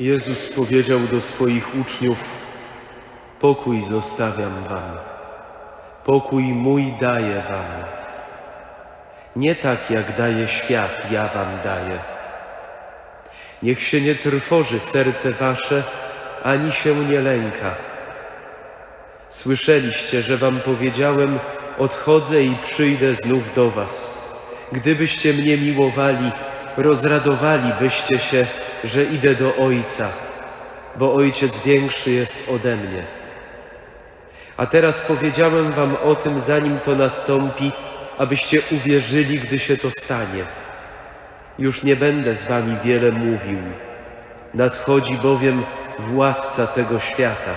Jezus powiedział do swoich uczniów: Pokój zostawiam wam, pokój mój daję wam. Nie tak jak daje świat, ja wam daję. Niech się nie trwoży serce wasze, ani się nie lęka. Słyszeliście, że wam powiedziałem: Odchodzę i przyjdę znów do was. Gdybyście mnie miłowali, rozradowalibyście się, że idę do Ojca, bo Ojciec większy jest ode mnie. A teraz powiedziałem wam o tym, zanim to nastąpi, abyście uwierzyli, gdy się to stanie. Już nie będę z wami wiele mówił. Nadchodzi bowiem władca tego świata.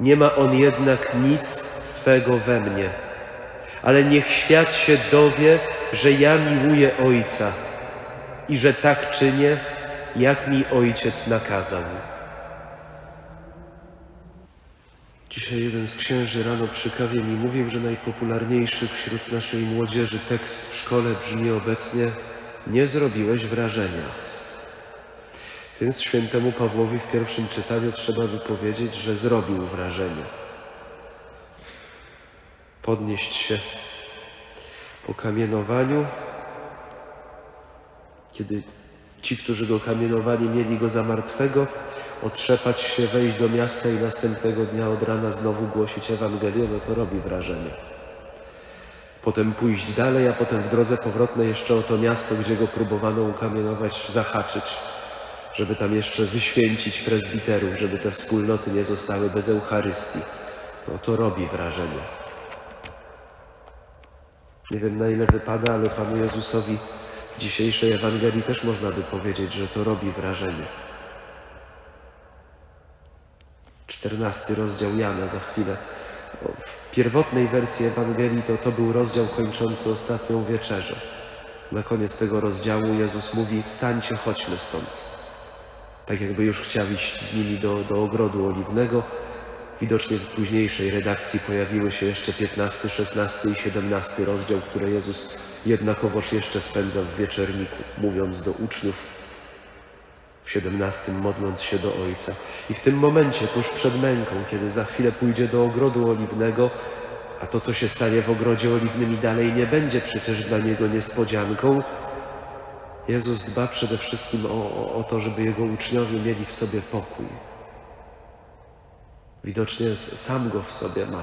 Nie ma on jednak nic swego we mnie, ale niech świat się dowie, że ja miłuję Ojca i że tak czynię, jak mi Ojciec nakazał. Dzisiaj jeden z księży rano przy kawie mi mówił, że najpopularniejszy wśród naszej młodzieży tekst w szkole brzmi obecnie Nie zrobiłeś wrażenia. Więc świętemu Pawłowi w pierwszym czytaniu trzeba by powiedzieć, że zrobił wrażenie. Podnieść się po kamienowaniu, kiedy ci, którzy go kamienowali, mieli go za martwego, otrzepać się, wejść do miasta i następnego dnia od rana znowu głosić Ewangelię, no to robi wrażenie. Potem pójść dalej, a potem w drodze powrotnej jeszcze o to miasto, gdzie go próbowano ukamienować, zahaczyć, żeby tam jeszcze wyświęcić prezbiterów, żeby te wspólnoty nie zostały bez Eucharystii. No to robi wrażenie. Nie wiem na ile wypada, ale Panu Jezusowi w dzisiejszej Ewangelii też można by powiedzieć, że to robi wrażenie. Czternasty rozdział Jana za chwilę. W pierwotnej wersji Ewangelii to, to był rozdział kończący ostatnią wieczerzę. Na koniec tego rozdziału Jezus mówi: Wstańcie, chodźmy stąd. Tak jakby już chciał iść z nimi do, do ogrodu oliwnego. Widocznie w późniejszej redakcji pojawiły się jeszcze 15, 16 i 17 rozdział, które Jezus jednakowoż jeszcze spędza w wieczerniku, mówiąc do uczniów w 17 modląc się do Ojca. I w tym momencie, tuż przed męką, kiedy za chwilę pójdzie do ogrodu oliwnego, a to, co się stanie w ogrodzie oliwnym i dalej nie będzie przecież dla niego niespodzianką, Jezus dba przede wszystkim o, o, o to, żeby jego uczniowie mieli w sobie pokój. Widocznie sam go w sobie ma.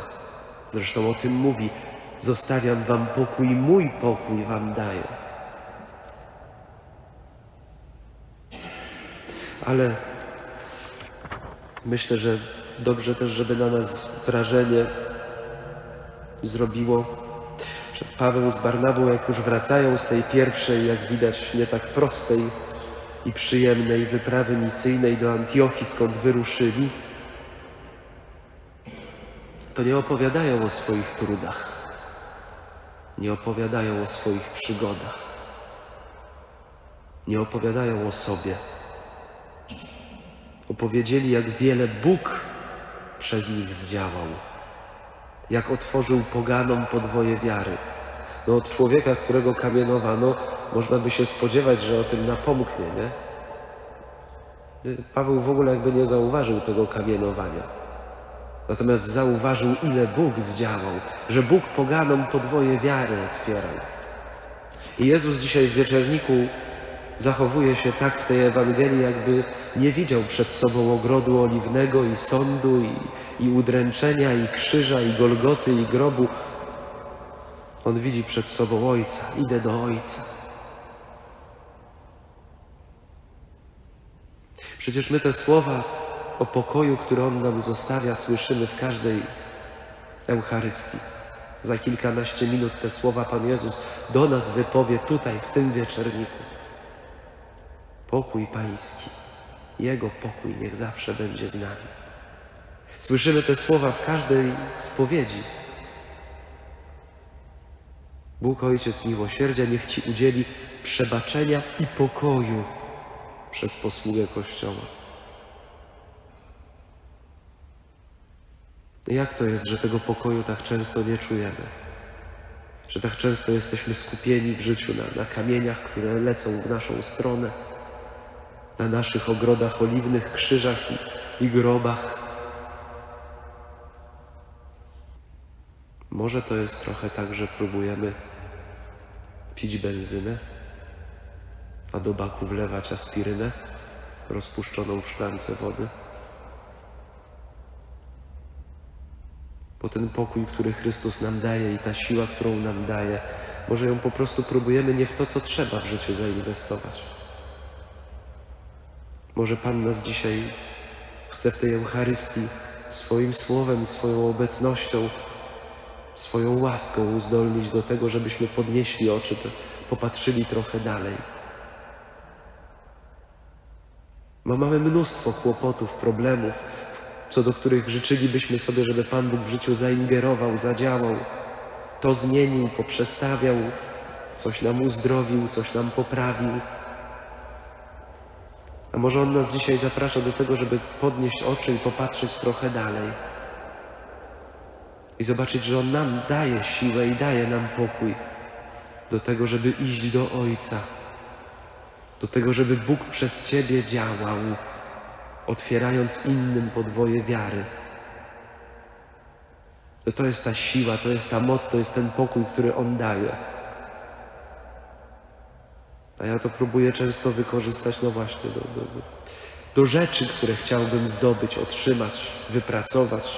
Zresztą o tym mówi: Zostawiam wam pokój, mój pokój wam daję. Ale myślę, że dobrze też, żeby na nas wrażenie zrobiło, że Paweł z Barnabą, jak już wracają z tej pierwszej, jak widać, nie tak prostej i przyjemnej wyprawy misyjnej do Antiochii, skąd wyruszyli, to nie opowiadają o swoich trudach, nie opowiadają o swoich przygodach, nie opowiadają o sobie. Opowiedzieli, jak wiele Bóg przez nich zdziałał, jak otworzył poganom podwoje wiary. No od człowieka, którego kamienowano, można by się spodziewać, że o tym napomknie, nie? Paweł w ogóle jakby nie zauważył tego kamienowania. Natomiast zauważył, ile Bóg zdziałał, że Bóg poganom podwoje wiary otwierał. I Jezus dzisiaj w wieczerniku zachowuje się tak w tej Ewangelii, jakby nie widział przed sobą ogrodu oliwnego i sądu, i, i udręczenia, i krzyża, i Golgoty, i grobu. On widzi przed sobą Ojca. Idę do Ojca. Przecież my te słowa o pokoju, które On nam zostawia, słyszymy w każdej Eucharystii. Za kilkanaście minut te słowa Pan Jezus do nas wypowie tutaj, w tym wieczerniku. Pokój Pański, Jego pokój niech zawsze będzie z nami. Słyszymy te słowa w każdej spowiedzi. Bóg Ojciec miłosierdzia niech Ci udzieli przebaczenia i pokoju przez posługę Kościoła. Jak to jest, że tego pokoju tak często nie czujemy? Że tak często jesteśmy skupieni w życiu na, na kamieniach, które lecą w naszą stronę, na naszych ogrodach oliwnych, krzyżach i, i grobach. Może to jest trochę tak, że próbujemy pić benzynę, a do baku wlewać aspirynę rozpuszczoną w szklance wody. Bo ten pokój, który Chrystus nam daje i ta siła, którą nam daje, może ją po prostu próbujemy nie w to, co trzeba w życiu zainwestować. Może Pan nas dzisiaj chce w tej Eucharystii swoim słowem, swoją obecnością, swoją łaską uzdolnić do tego, żebyśmy podnieśli oczy, popatrzyli trochę dalej. Bo mamy mnóstwo kłopotów, problemów, co do których życzylibyśmy sobie, żeby Pan Bóg w życiu zaingerował, zadziałał, to zmienił, poprzestawiał, coś nam uzdrowił, coś nam poprawił. A może On nas dzisiaj zaprasza do tego, żeby podnieść oczy i popatrzeć trochę dalej. I zobaczyć, że On nam daje siłę i daje nam pokój do tego, żeby iść do Ojca. Do tego, żeby Bóg przez Ciebie działał, otwierając innym podwoje wiary. To, to jest ta siła, to jest ta moc, to jest ten pokój, który On daje. A ja to próbuję często wykorzystać, no właśnie, do, do, do, rzeczy, które chciałbym zdobyć, otrzymać, wypracować.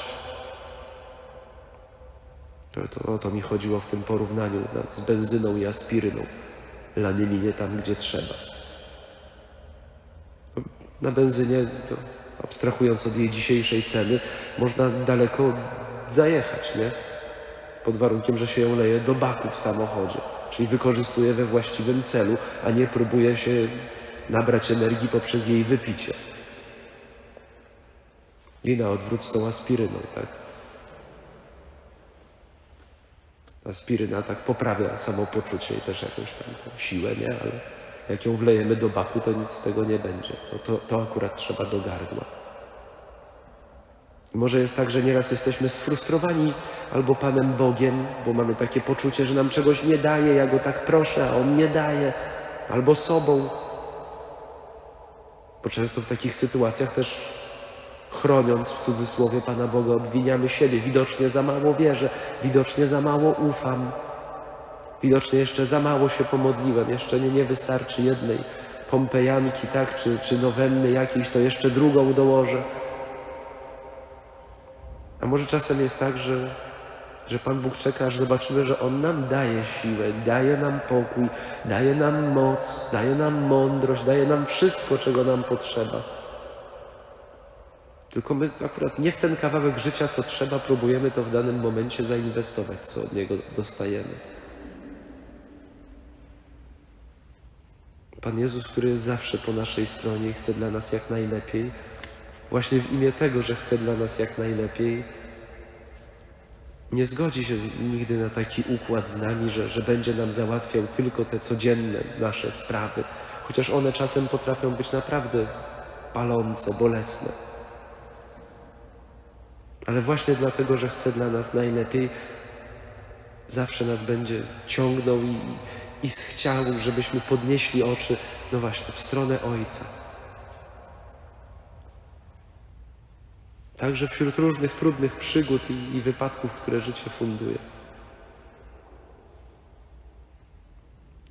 To, to, o to mi chodziło w tym porównaniu no, z benzyną i aspiryną. Lanymi nie tam, gdzie trzeba. Na benzynie, abstrahując od jej dzisiejszej ceny, można daleko zajechać, nie? Pod warunkiem, że się ją leje do baku w samochodzie. Czyli wykorzystuje we właściwym celu, a nie próbuje się nabrać energii poprzez jej wypicie. I na odwrót z tą aspiryną, tak? Aspiryna tak poprawia samopoczucie i też jakąś tam siłę, nie? Ale jak ją wlejemy do baku, to nic z tego nie będzie. To, to, to akurat trzeba do gardła. Może jest tak, że nieraz jesteśmy sfrustrowani albo Panem Bogiem, bo mamy takie poczucie, że nam czegoś nie daje, ja Go tak proszę, a On nie daje, albo sobą. Bo często w takich sytuacjach też chroniąc w cudzysłowie Pana Boga obwiniamy siebie. Widocznie za mało wierzę, widocznie za mało ufam, widocznie jeszcze za mało się pomodliłem, jeszcze nie, nie wystarczy jednej pompejanki, tak, czy, czy nowenny jakiejś, to jeszcze drugą dołożę. A może czasem jest tak, że, że Pan Bóg czeka, aż zobaczymy, że On nam daje siłę, daje nam pokój, daje nam moc, daje nam mądrość, daje nam wszystko, czego nam potrzeba. Tylko my akurat nie w ten kawałek życia, co trzeba, próbujemy to w danym momencie zainwestować, co od Niego dostajemy. Pan Jezus, który jest zawsze po naszej stronie i chce dla nas jak najlepiej, właśnie w imię tego, że chce dla nas jak najlepiej, nie zgodzi się nigdy na taki układ z nami, że, że będzie nam załatwiał tylko te codzienne nasze sprawy, chociaż one czasem potrafią być naprawdę palące, bolesne. Ale właśnie dlatego, że chce dla nas najlepiej, zawsze nas będzie ciągnął i, i chciał, żebyśmy podnieśli oczy, no właśnie, w stronę Ojca. Także wśród różnych trudnych przygód i, i wypadków, które życie funduje.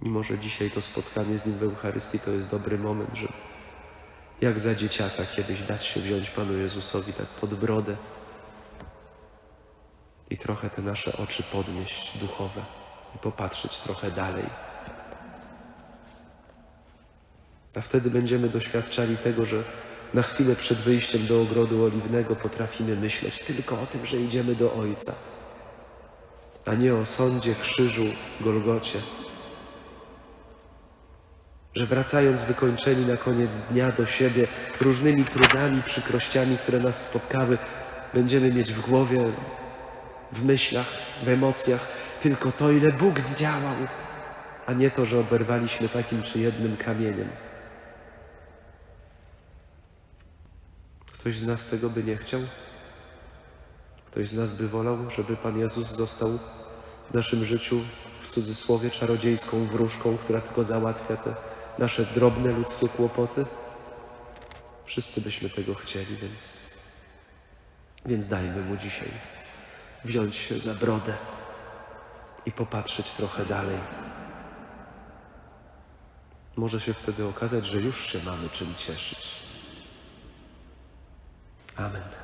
I może dzisiaj to spotkanie z Nim w Eucharystii to jest dobry moment, żeby jak za dzieciaka kiedyś dać się wziąć Panu Jezusowi tak pod brodę i trochę te nasze oczy podnieść duchowe i popatrzeć trochę dalej. A wtedy będziemy doświadczali tego, że na chwilę przed wyjściem do ogrodu oliwnego potrafimy myśleć tylko o tym, że idziemy do Ojca, a nie o sądzie, krzyżu, Golgocie. Że wracając wykończeni na koniec dnia do siebie różnymi trudami, przykrościami, które nas spotkały, będziemy mieć w głowie, w myślach, w emocjach tylko to, ile Bóg zdziałał, a nie to, że oberwaliśmy takim czy jednym kamieniem. Ktoś z nas tego by nie chciał? Ktoś z nas by wolał, żeby Pan Jezus został w naszym życiu, w cudzysłowie, czarodziejską wróżką, która tylko załatwia te nasze drobne ludzkie kłopoty? Wszyscy byśmy tego chcieli, więc, więc dajmy mu dzisiaj wziąć się za brodę i popatrzeć trochę dalej. Może się wtedy okazać, że już się mamy czym cieszyć. Amen.